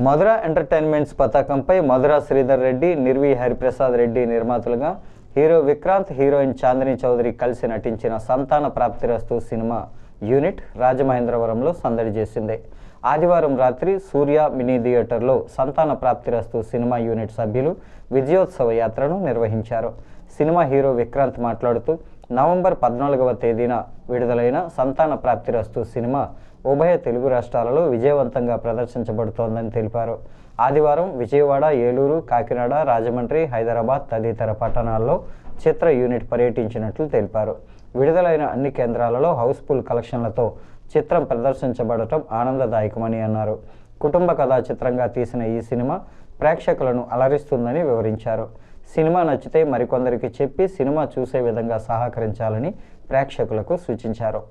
మధుర entertainments పతాకంపై మధుర శ్రీధర్ రెడ్డి నిర్వి హరిప్రసాద్ రెడ్డి నిర్మాతలుగా hero Vikrant heroine Chandini Chowdary కలిసి నటించిన సంతాన ప్రాప్తిరస్తు సినిమా యూనిట్ రాజమహేంద్రవరంలో సందడి చేసింది. ఆదివారం రాత్రి సూర్య మినీ థియేటర్లో సంతాన ప్రాప్తిరస్తు సినిమా యూనిట్ సభ్యులు విజయోత్సవ యాత్రను నిర్వహించారు. సినిమా హీరో విక్రాంత్ మాట్లాడుతూ నవంబర్ పద్నాలుగవ తేదీన విడుదలైన సంతాన ప్రాప్తిరస్తు సినిమా ఉభయ తెలుగు రాష్ట్రాలలో విజయవంతంగా ప్రదర్శించబడుతోందని తెలిపారు. ఆదివారం విజయవాడ ఏలూరు కాకినాడ రాజమండ్రి హైదరాబాద్ తదితర పట్టణాల్లో చిత్ర యూనిట్ పర్యటించినట్లు తెలిపారు. విడుదలైన అన్ని కేంద్రాలలో హౌస్ఫుల్ కలెక్షన్లతో చిత్రం ప్రదర్శించబడటం ఆనందదాయకమని అన్నారు. కుటుంబ కథా చిత్రంగా తీసిన ఈ సినిమా ప్రేక్షకులను అలరిస్తుందని వివరించారు. సినిమా నచ్చితే మరికొందరికి చెప్పి సినిమా చూసే విధంగా సహకరించాలని ప్రేక్షకులకు సూచించారు.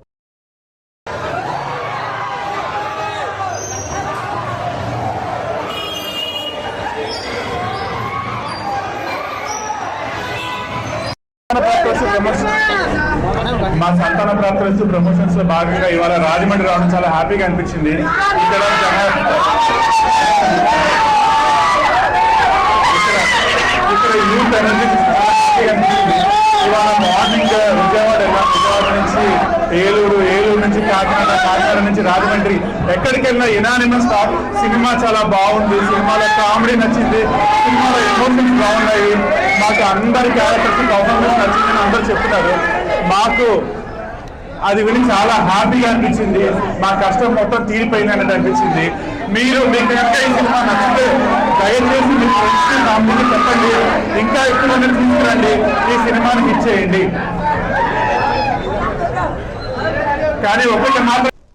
మా సంతాన ప్రాప్తి ప్రమోషన్స్లో భాగంగా ఇవాళ రాజమండ్రి రావడం చాలా హ్యాపీగా అనిపించింది. ఇక్కడ- ఏలూరు ఏలూరు నుంచి కాకినాడ కాకినాడ నుంచి రాజమండ్రి ఎక్కడికి వెళ్ళినా ఇనానిమస్ టాక్ సినిమా చాలా బాగుంది. సినిమాలో కామెడీ నచ్చింది. సినిమాలో ఎమోషన్స్ బాగున్నాయి. మాకు అందరి క్యారెక్టర్స్ పర్ఫార్మెన్స్ నచ్చిందని అందరూ చెప్తున్నారు. మాకు అది విని చాలా హ్యాపీగా అనిపించింది. మా కష్టం మొత్తం తీరిపోయింది అన్నట్టు అనిపించింది. మీరు మీకు కనుక ఈ సినిమా నచ్చితే దయచేసి మీ ఫ్రెండ్స్ నా ముందు చెప్పండి. ఇంకా ఎక్కువ మందిని తీసుకురండి. ఈ సినిమాని ఇచ్చేయండి కానీ ఒకటి మాత్రం